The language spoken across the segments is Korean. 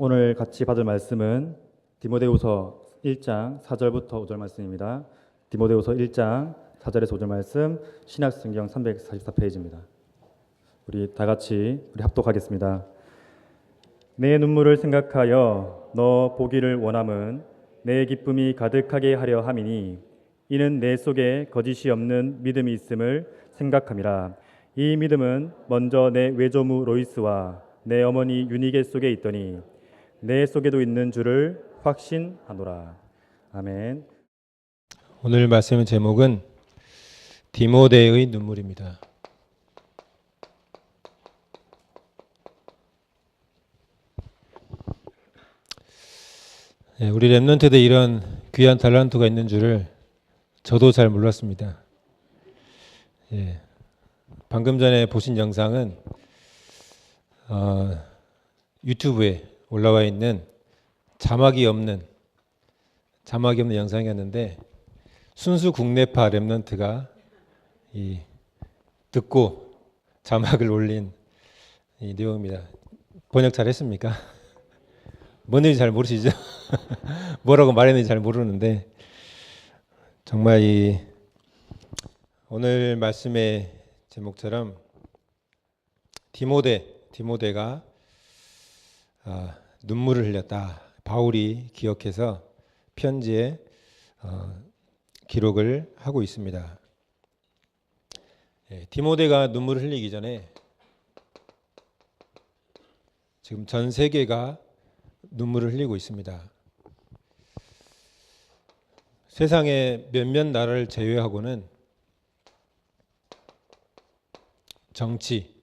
오늘 같이 받을 말씀은 디모데후서 1장 4절부터 5절 말씀입니다. 디모데후서 1장 4절에서 5절 말씀 신약 성경 344페이지입니다. 우리 다 같이 우리 합독하겠습니다. 내 눈물을 생각하여 너 보기를 원함은 내 기쁨이 가득하게 하려 함이니 이는 내 속에 거짓이 없는 믿음이 있음을 생각함이라 이 믿음은 먼저 내 외조무 로이스와 내 어머니 유니게 속에 있더니 내 속에도 있는 줄을 확신하노라 아멘 오늘 말씀의 제목은 디모데의 눈물입니다. 예, 우리 랩런트들 이런 귀한 달란트가 있는 줄을 저도 잘 몰랐습니다. 예, 방금 전에 보신 영상은 어, 유튜브에 올라와 있는 자막이 없는 자막이 없는 영상이었는데 순수 국내파 랩런트가 이 듣고 자막을 올린 이 내용입니다. 번역 잘 했습니까? 뭔지 잘 모르시죠? 뭐라고 말했는지 잘 모르는데 정말 이 오늘 말씀의 제목처럼 디모데 디모데가 아, 눈물을 흘렸다. 바울이 기억해서 편지에 어, 기록을 하고 있습니다. 예, 디모데가 눈물을 흘리기 전에 지금 전 세계가 눈물을 흘리고 있습니다. 세상의 몇몇 나라를 제외하고는 정치,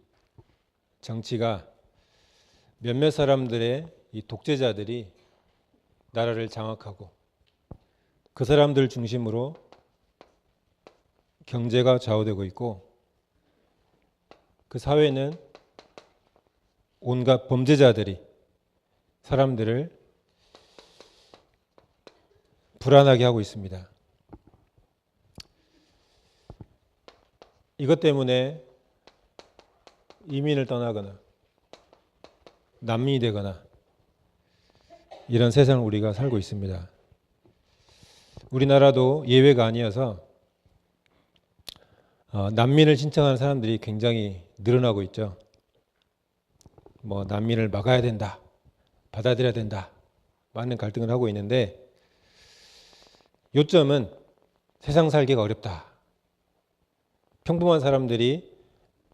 정치가 몇몇 사람들의 이 독재자들이 나라를 장악하고 그 사람들 중심으로 경제가 좌우되고 있고 그 사회는 온갖 범죄자들이 사람들을 불안하게 하고 있습니다. 이것 때문에 이민을 떠나거나 난민이 되거나 이런 세상을 우리가 살고 있습니다. 우리나라도 예외가 아니어서 어, 난민을 신청하는 사람들이 굉장히 늘어나고 있죠. 뭐 난민을 막아야 된다, 받아들여야 된다, 많은 갈등을 하고 있는데 요점은 세상 살기가 어렵다. 평범한 사람들이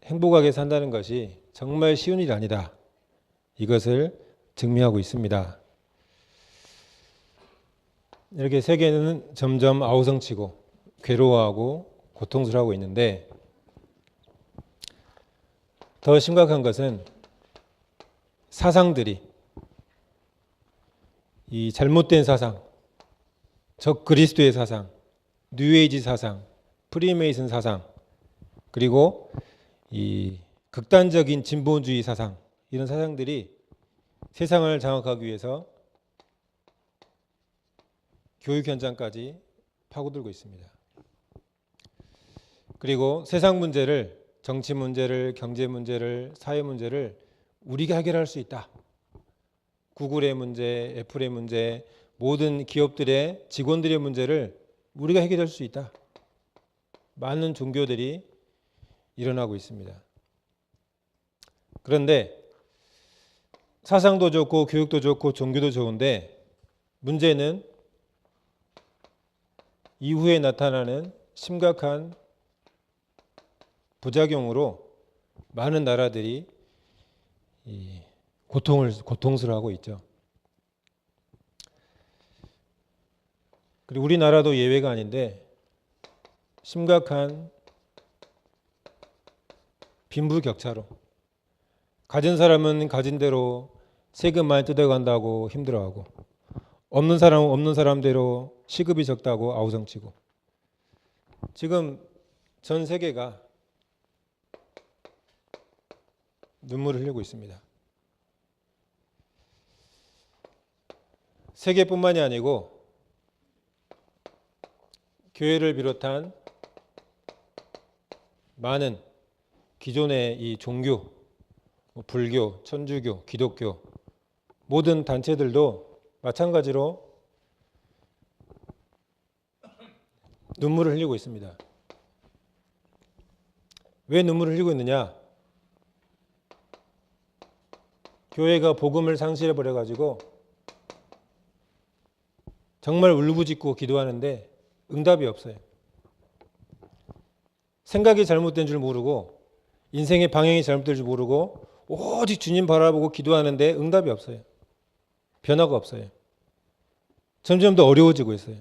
행복하게 산다는 것이 정말 쉬운 일이 아니다. 이것을 증명하고 있습니다. 이렇게 세계는 점점 아우성치고 괴로워하고 고통스러워하고 있는데 더 심각한 것은 사상들이 이 잘못된 사상, 적 그리스도의 사상, 뉴에이지 사상, 프리메이슨 사상, 그리고 이 극단적인 진보주의 사상 이런 사상들이 세상을 장악하기 위해서 교육 현장까지 파고들고 있습니다. 그리고 세상 문제를 정치 문제를 경제 문제를 사회 문제를 우리가 해결할 수 있다. 구글의 문제, 애플의 문제, 모든 기업들의 직원들의 문제를 우리가 해결할 수 있다. 많은 종교들이 일어나고 있습니다. 그런데 사상도 좋고 교육도 좋고 종교도 좋은데 문제는 이후에 나타나는 심각한 부작용으로 많은 나라들이 고통을 고통스러워하고 있죠. 그리고 우리나라도 예외가 아닌데 심각한 빈부격차로 가진 사람은 가진 대로 세금 많이 뜯어간다고 힘들어하고 없는 사람은 없는 사람대로 시급이 적다고 아우성치고 지금 전 세계가 눈물을 흘리고 있습니다. 세계뿐만이 아니고 교회를 비롯한 많은 기존의 이 종교, 뭐 불교, 천주교, 기독교 모든 단체들도 마찬가지로 눈물을 흘리고 있습니다. 왜 눈물을 흘리고 있느냐? 교회가 복음을 상실해 버려 가지고 정말 울부짖고 기도하는데 응답이 없어요. 생각이 잘못된 줄 모르고 인생의 방향이 잘못된 줄 모르고 오직 주님 바라보고 기도하는데 응답이 없어요. 변화가 없어요. 점점 더 어려워지고 있어요.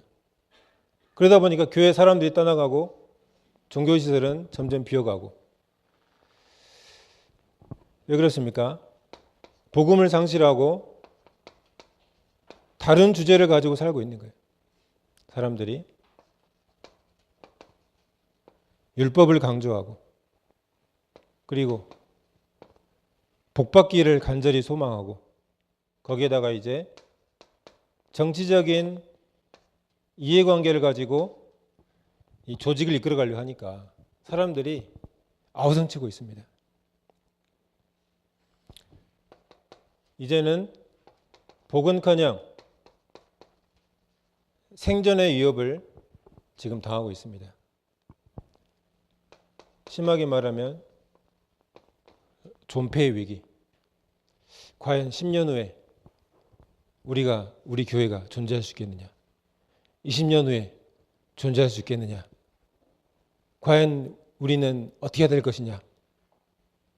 그러다 보니까 교회 사람들이 떠나가고 종교 시설은 점점 비어가고 왜 그렇습니까? 복음을 상실하고 다른 주제를 가지고 살고 있는 거예요. 사람들이 율법을 강조하고 그리고 복받기를 간절히 소망하고 거기에다가 이제 정치적인 이해관계를 가지고 이 조직을 이끌어가려고 하니까 사람들이 아우성치고 있습니다. 이제는 복은커녕 생존의 위협을 지금 당하고 있습니다. 심하게 말하면 존폐의 위기. 과연 10년 후에 우리가 우리 교회가 존재할 수 있겠느냐? 20년 후에 존재할 수 있겠느냐? 과연 우리는 어떻게 해야 될 것이냐?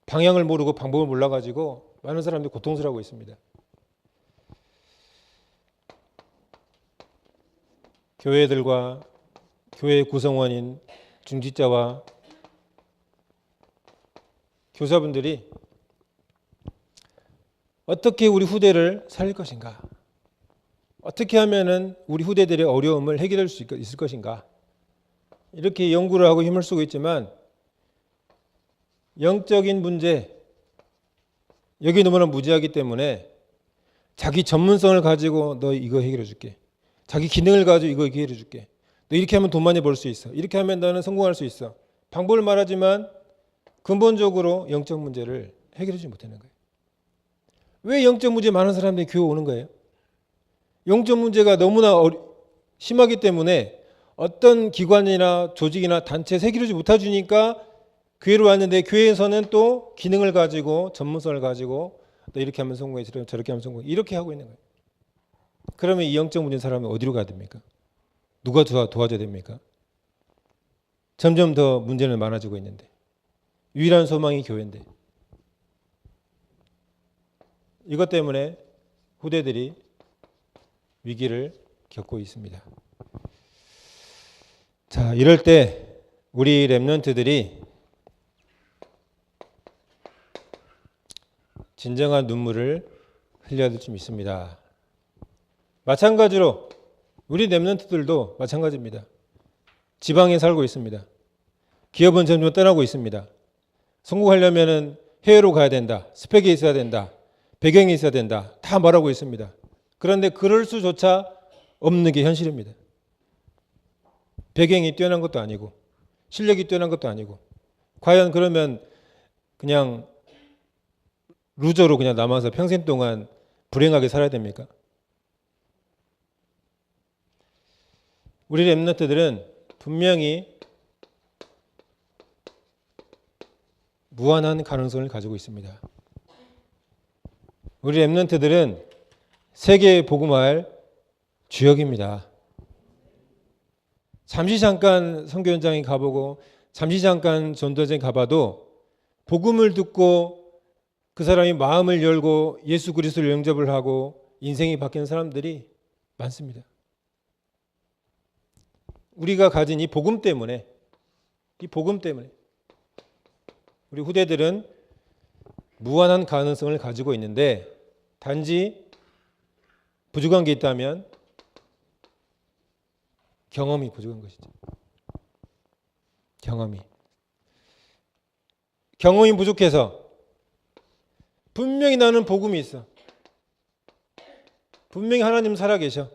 방향을 모르고 방법을 몰라 가지고 많은 사람들이 고통스러워하고 있습니다. 교회들과 교회 구성원인 중지자와 교사분들이 어떻게 우리 후대를 살릴 것인가? 어떻게 하면은 우리 후대들의 어려움을 해결할 수 있- 있을 것인가? 이렇게 연구를 하고 힘을 쓰고 있지만 영적인 문제 여기 너무나 무지하기 때문에 자기 전문성을 가지고 너 이거 해결해 줄게. 자기 기능을 가지고 이거 해결해 줄게. 너 이렇게 하면 돈 많이 벌 수 있어. 이렇게 하면 너는 성공할 수 있어. 방법을 말하지만 근본적으로 영적 문제를 해결해 주지 못하는 거예요. 왜 영적 문제 많은 사람들이 교회 오는 거예요? 영적 문제가 너무나 심하기 때문에 어떤 기관이나 조직이나 단체에 해결하지 못해주니까 교회로 왔는데 교회에서는 또 기능을 가지고 전문성을 가지고 너 이렇게 하면 성공해 저렇게 하면 성공해 이렇게 하고 있는 거예요. 그러면 이 영적 문제 사람은 어디로 가야 됩니까? 누가 도와, 도와줘야 됩니까? 점점 더 문제는 많아지고 있는데 유일한 소망이 교회인데 이것 때문에 후대들이 위기를 겪고 있습니다. 자, 이럴 때 우리 랩런트들이 진정한 눈물을 흘려야 될 좀 있습니다. 마찬가지로 우리 랩런트들도 마찬가지입니다. 지방에 살고 있습니다. 기업은 점점 떠나고 있습니다. 성공하려면은 해외로 가야 된다. 스펙이 있어야 된다. 배경이 있어야 된다. 다 말하고 있습니다. 그런데 그럴 수조차 없는 게 현실입니다. 배경이 뛰어난 것도 아니고 실력이 뛰어난 것도 아니고 과연 그러면 그냥 루저로 그냥 남아서 평생 동안 불행하게 살아야 됩니까? 우리 랩너트들은 분명히 무한한 가능성을 가지고 있습니다. 우리 랩런트들은 세계에 복음할 주역입니다. 잠시 잠깐 선교 현장에 가보고 잠시 잠깐 전도전에 가봐도 복음을 듣고 그 사람이 마음을 열고 예수 그리스도를 영접을 하고 인생이 바뀌는 사람들이 많습니다. 우리가 가진 이 복음 때문에 이 복음 때문에 우리 후대들은 무한한 가능성을 가지고 있는데 단지 부족한 게 있다면 경험이 부족한 것이죠. 경험이. 경험이 부족해서 분명히 나는 복음이 있어. 분명히 하나님 살아계셔.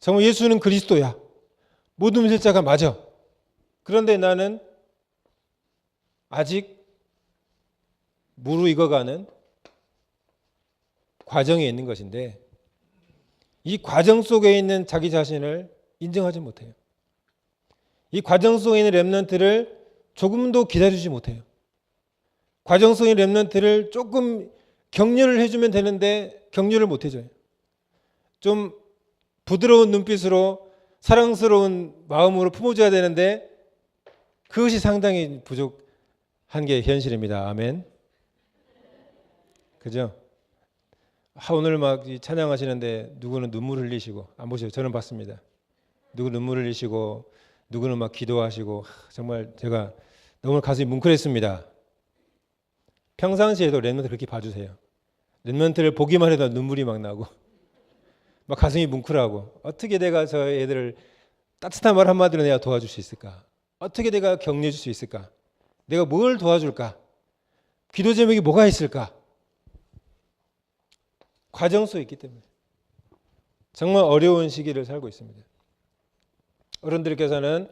정말 예수는 그리스도야. 모든 메시자가 맞아. 그런데 나는 아직 무르익어가는 과정에 있는 것인데 이 과정 속에 있는 자기 자신을 인정하지 못해요. 이 과정 속에 있는 렘넌트를 조금도 기다리지 못해요. 과정 속의 렘넌트를 조금 격려를 해주면 되는데 격려를 못 해줘요. 좀 부드러운 눈빛으로 사랑스러운 마음으로 품어줘야 되는데 그것이 상당히 부족한 게 현실입니다. 아멘. 그죠? 아, 오늘 막이 찬양하시는데 누구는 눈물 흘리시고 안 보세요. 저는 봤습니다. 누구 눈물 흘리시고 누구는 막 기도하시고 하, 정말 제가 너무 가슴이 뭉클했습니다. 평상시에도 랩런트 그렇게 봐주세요. 랩런트를 보기만 해도 눈물이 막 나고 막 가슴이 뭉클하고 어떻게 내가 저 애들을 따뜻한 말 한마디로 내가 도와줄 수 있을까? 어떻게 내가 격려해 줄 수 있을까? 내가 뭘 도와줄까? 기도 제목이 뭐가 있을까? 과정 속에 있기 때문에 정말 어려운 시기를 살고 있습니다. 어른들께서는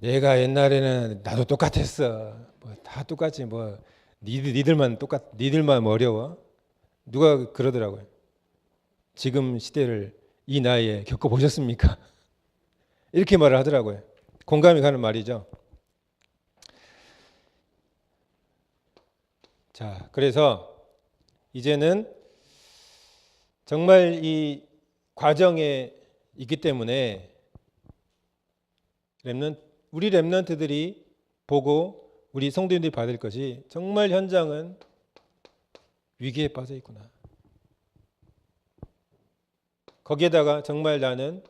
내가 옛날에는 나도 똑같았어. 뭐 다 똑같지 뭐 니들 니들만 똑같 니들만 어려워. 누가 그러더라고요. 지금 시대를 이 나이에 겪어 보셨습니까? 이렇게 말을 하더라고요. 공감이 가는 말이죠. 자, 그래서 이제는 정말 이 과정에 있기 때문에 렘넌 우리 렘넌트들이 보고 우리 성도님들이 받을 것이 정말 현장은 위기에 빠져 있구나. 거기에다가 정말 나는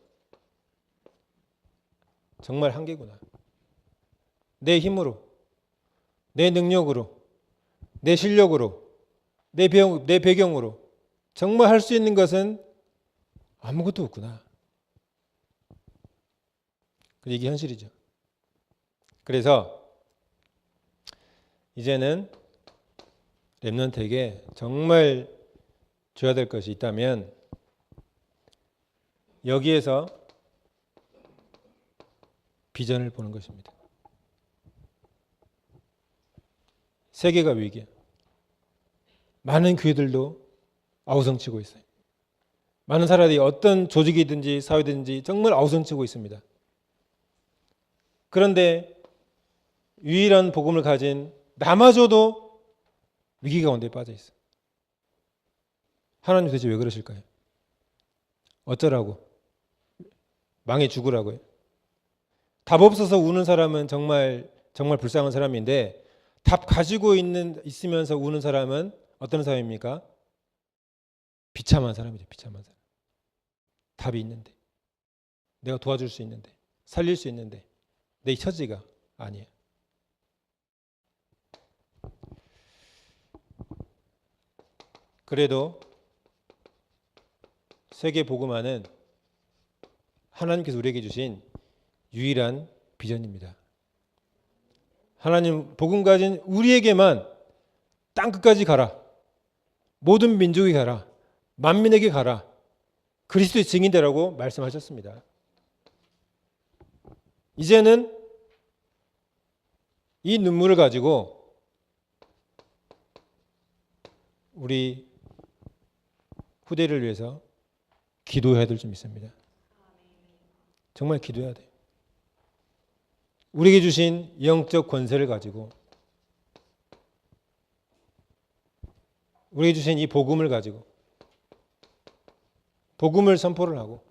정말 한계구나. 내 힘으로, 내 능력으로, 내 실력으로, 내, 배경, 내 배경으로 정말 할 수 있는 것은 아무것도 없구나. 이게 현실이죠. 그래서 이제는 랩런트에게 정말 줘야 될 것이 있다면 여기에서 비전을 보는 것입니다. 세계가 위기야. 많은 교회들도 아우성치고 있어요. 많은 사람들이 어떤 조직이든지 사회든지 정말 아우성치고 있습니다. 그런데 유일한 복음을 가진 나마저도 위기 가운데 빠져 있어. 하나님 도대체 왜 그러실까요? 어쩌라고? 망해 죽으라고요. 답 없어서 우는 사람은 정말 정말 불쌍한 사람인데 답 가지고 있는 있으면서 우는 사람은 어떤 사람입니까? 비참한 사람이죠. 비참한 사람. 답이 있는데 내가 도와줄 수 있는데 살릴 수 있는데 내 처지가 아니에요. 그래도 세계 복음화는 하나님께서 우리에게 주신 유일한 비전입니다. 하나님 복음 가진 우리에게만 땅 끝까지 가라. 모든 민족이 가라. 만민에게 가라. 그리스도의 증인 되라고 말씀하셨습니다. 이제는 이 눈물을 가지고 우리 후대를 위해서 기도해야 될점 있습니다. 정말 기도해야 돼요. 우리에게 주신 영적 권세를 가지고 우리에게 주신 이 복음을 가지고 복음을 선포를 하고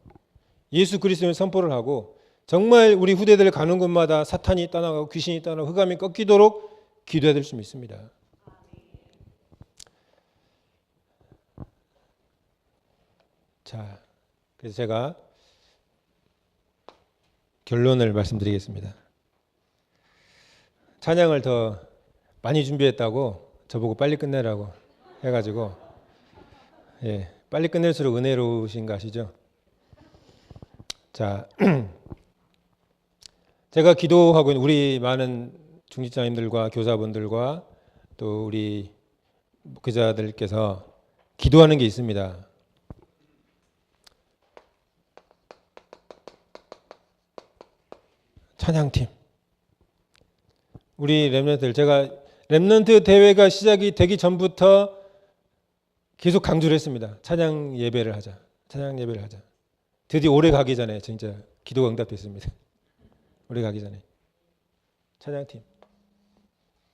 예수 그리스도를 선포를 하고 정말 우리 후대들 가는 곳마다 사탄이 떠나가고 귀신이 떠나고 흑암이 꺾이도록 기도해야 될 수 있습니다. 자, 그래서 제가 결론을 말씀드리겠습니다. 찬양을 더 많이 준비했다고 저보고 빨리 끝내라고 해가지고 예, 빨리 끝낼수록 은혜로우신 거 아시죠? 자, 제가 기도하고 있는 우리 많은 중직자님들과 교사분들과 또 우리 목회자들께서 기도하는 게 있습니다. 찬양팀. 우리 랩런트들 제가 랩런트 대회가 시작이 되기 전부터 계속 강조를 했습니다. 찬양 예배를 하자. 찬양 예배를 하자. 드디어 올해 가기 전에 진짜 기도가 응답됐습니다. 올해 가기 전에 찬양팀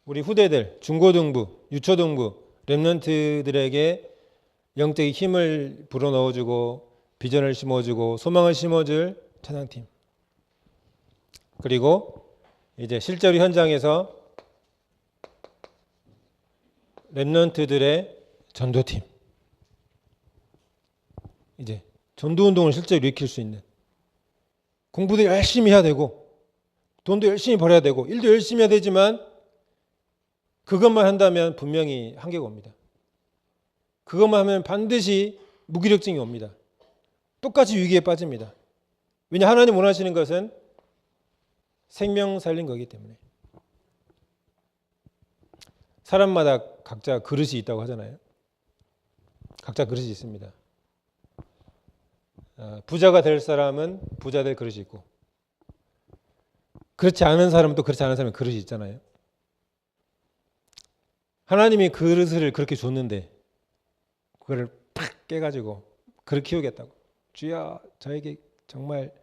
우리 후대들 중고등부, 유초등부, 랩런트들에게 영적인 힘을 불어넣어주고 비전을 심어주고 소망을 심어줄 찬양팀 그리고 이제 실제로 현장에서 랩런트들의 전도팀 이제 전도 운동을 실제로 일으킬 수 있는 공부도 열심히 해야 되고 돈도 열심히 벌어야 되고 일도 열심히 해야 되지만 그것만 한다면 분명히 한계가 옵니다. 그것만 하면 반드시 무기력증이 옵니다. 똑같이 위기에 빠집니다. 왜냐 하나님 원하시는 것은 생명 살린 거기 때문에 사람마다 각자 그릇이 있다고 하잖아요. 각자 그릇이 있습니다. 어, 부자가 될 사람은 부자 될 그릇이 있고 그렇지 않은 사람은 또 그렇지 않은 사람의 그릇이 있잖아요. 하나님이 그릇을 그렇게 줬는데 그거를 팍 깨가지고 그를 키우겠다고 주여 저에게 정말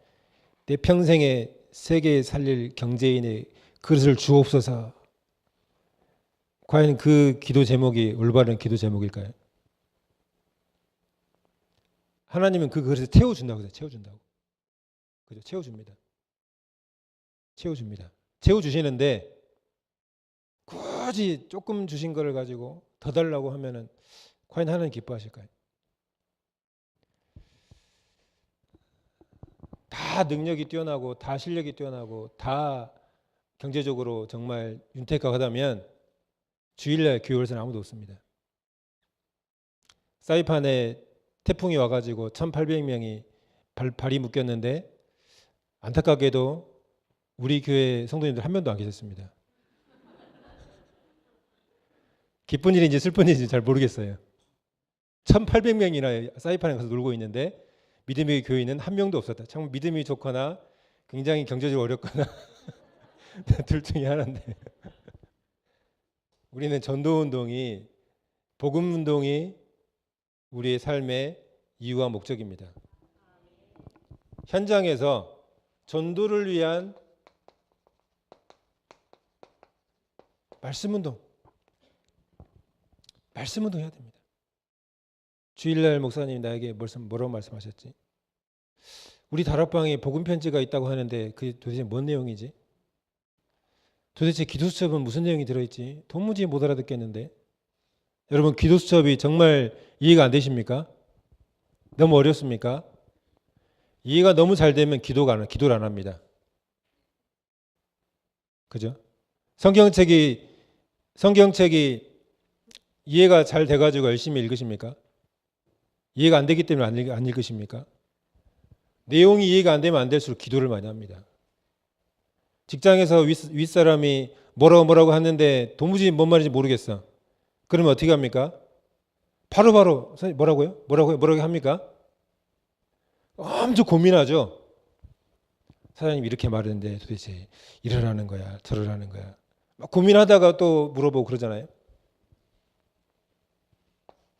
내 평생에 세계 살릴 경제인의 그릇을 주옵소서 과연 그 기도 제목이 올바른 기도 제목일까요? 하나님은 그 그릇을 채워준다고 그래요. 채워준다고. 그죠? 채워줍니다. 채워줍니다. 채워주시는데 굳이 조금 주신 거를 가지고 더 달라고 하면은 과연 하나님 기뻐하실까요? 다 능력이 뛰어나고 다 실력이 뛰어나고 다 경제적으로 정말 윤택하다면 주일날 교회에서는 아무도 없습니다. 사이판에 태풍이 와가지고 1,800명이 발, 발이 묶였는데 안타깝게도 우리 교회 성도님들 한 명도 안 계셨습니다. 기쁜 일인지 슬픈 일인지 잘 모르겠어요. 1,800명이나 사이판에 가서 놀고 있는데 믿음의 교인은 한 명도 없었다. 참 믿음이 좋거나 굉장히 경제적으로 어렵거나 둘 중에 하나인데 우리는 전도 운동이 복음 운동이 우리의 삶의 이유와 목적입니다. 현장에서 전도를 위한 말씀 운동, 말씀 운동 해야 됩니다. 주일날 목사님 나에게 무슨 뭐라고 말씀하셨지? 우리 다락방에 복음 편지가 있다고 하는데 그게 도대체 뭔 내용이지? 도대체 기도 수첩은 무슨 내용이 들어있지? 도무지 못 알아듣겠는데. 여러분 기도 수첩이 정말 이해가 안 되십니까? 너무 어렵습니까? 이해가 너무 잘 되면 기도가 안, 기도를 안 합니다. 그죠? 성경책이 성경책이 이해가 잘 돼가지고 열심히 읽으십니까? 이해가 안 되기 때문에 안, 읽, 안 읽으십니까? 내용이 이해가 안 되면 안 될수록 기도를 많이 합니다. 직장에서 윗, 윗사람이 뭐라고 뭐라고 하는데 도무지 뭔 말인지 모르겠어. 그러면 어떻게 합니까? 바로바로 선생님 뭐라고요? 뭐라고요? 뭐라고 합니까? 엄청 고민하죠. 사장님 이렇게 말했는데 도대체 이러라는 거야, 저러라는 거야. 막 고민하다가 또 물어보고 그러잖아요.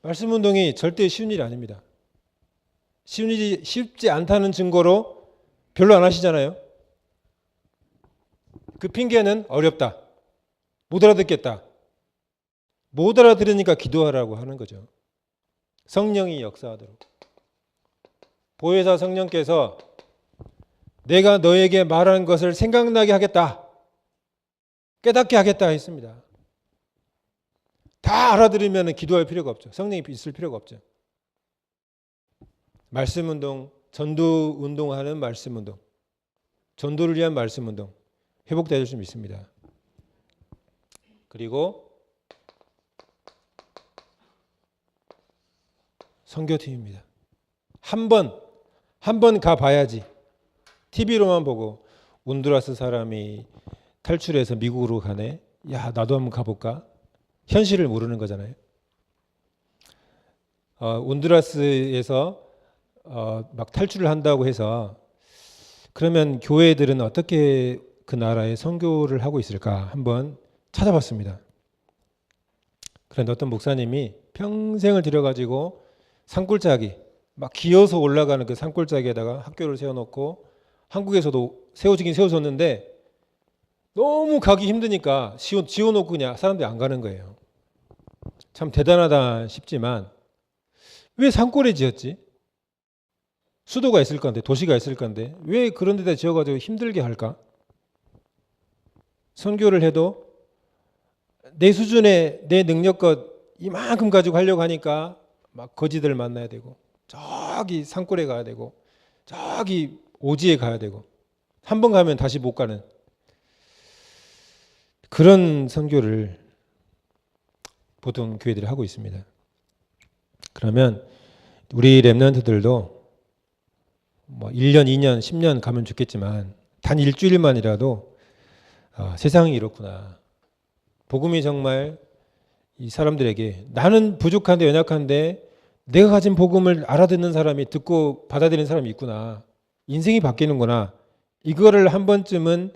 말씀 운동이 절대 쉬운 일이 아닙니다. 쉬운 일이 쉽지 않다는 증거로 별로 안 하시잖아요. 그 핑계는 어렵다. 못 알아듣겠다. 못 알아들으니까 기도하라고 하는 거죠. 성령이 역사하도록. 보혜사 성령께서 내가 너에게 말하는 것을 생각나게 하겠다. 깨닫게 하겠다 했습니다. 다 알아들으면 기도할 필요가 없죠. 성령이 있을 필요가 없죠. 말씀 운동, 전도 운동하는 말씀 운동, 전도를 위한 말씀 운동 회복될 수 있습니다. 그리고 선교팀입니다. 한 번, 한 번 가봐야지. TV로만 보고 온두라스 사람이 탈출해서 미국으로 가네. 야, 나도 한번 가볼까? 현실을 모르는 거잖아요. 어, 온두라스에서 어, 막 탈출을 한다고 해서 그러면 교회들은 어떻게 그 나라에 선교를 하고 있을까 한번 찾아봤습니다. 그런데 어떤 목사님이 평생을 들여가지고 산골짜기 막 기어서 올라가는 그 산골짜기에다가 학교를 세워놓고 한국에서도 세워지긴 세워졌는데 너무 가기 힘드니까 지어, 지어놓고 그냥 사람들이 안 가는 거예요. 참 대단하다 싶지만 왜 산골에 지었지? 수도가 있을 건데 도시가 있을 건데 왜 그런 데다 지어가지고 힘들게 할까? 선교를 해도 내 수준의 내 능력껏 이만큼 가지고 하려고 하니까 막 거지들 만나야 되고 저기 산골에 가야 되고 저기 오지에 가야 되고 한 번 가면 다시 못 가는 그런 선교를 보통 교회들이 하고 있습니다. 그러면 우리 랩런트들도 뭐 1년, 2년, 10년 가면 좋겠지만 단 일주일만이라도 아, 세상이 이렇구나. 복음이 정말 이 사람들에게 나는 부족한데 연약한데 내가 가진 복음을 알아듣는 사람이 듣고 받아들이는 사람이 있구나. 인생이 바뀌는구나. 이거를 한 번쯤은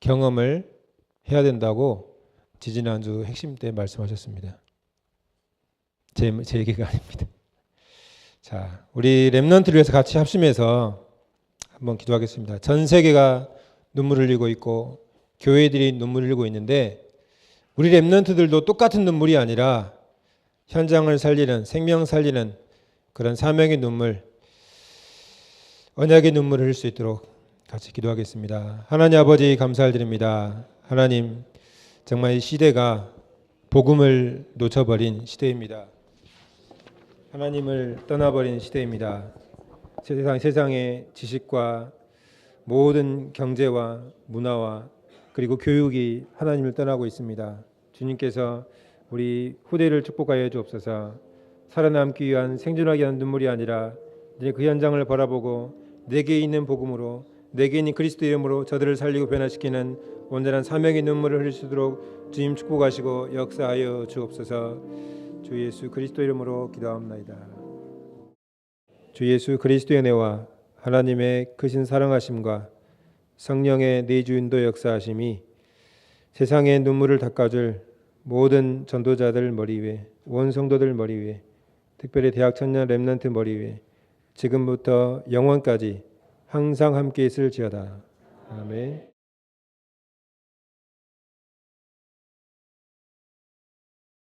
경험을 해야 된다고 지지난주 핵심 때 말씀하셨습니다. 제, 제 얘기가 아닙니다. 자, 우리 랩런트를 위해서 같이 합심해서 한번 기도하겠습니다. 전 세계가 눈물을 흘리고 있고 교회들이 눈물을 흘리고 있는데 우리 랩런트들도 똑같은 눈물이 아니라 현장을 살리는 생명 살리는 그런 사명의 눈물 언약의 눈물을 흘릴 수 있도록 같이 기도하겠습니다. 하나님 아버지 감사를 드립니다. 하나님 정말 이 시대가 복음을 놓쳐버린 시대입니다. 하나님을 떠나버린 시대입니다. 세상 세상의 지식과 모든 경제와 문화와 그리고 교육이 하나님을 떠나고 있습니다. 주님께서 우리 후대를 축복하여 주옵소서. 살아남기 위한 생존하기 위한 눈물이 아니라 그 현장을 바라보고 내게 있는 복음으로 내게 있는 그리스도 이름으로 저들을 살리고 변화시키는 온전한 사명의 눈물을 흘릴 수 있도록 주님 축복하시고 역사하여 주옵소서. 주 예수 그리스도 이름으로 기도합나이다. 주 예수 그리스도의 은혜와 하나님의 크신 사랑하심과 성령의 내주 인도 역사하심이 세상의 눈물을 닦아줄 모든 전도자들 머리 위에 온 성도들 머리 위에 특별히 대학 청년 렘넌트 머리 위에 지금부터 영원까지 항상 함께 있을지어다. 아멘.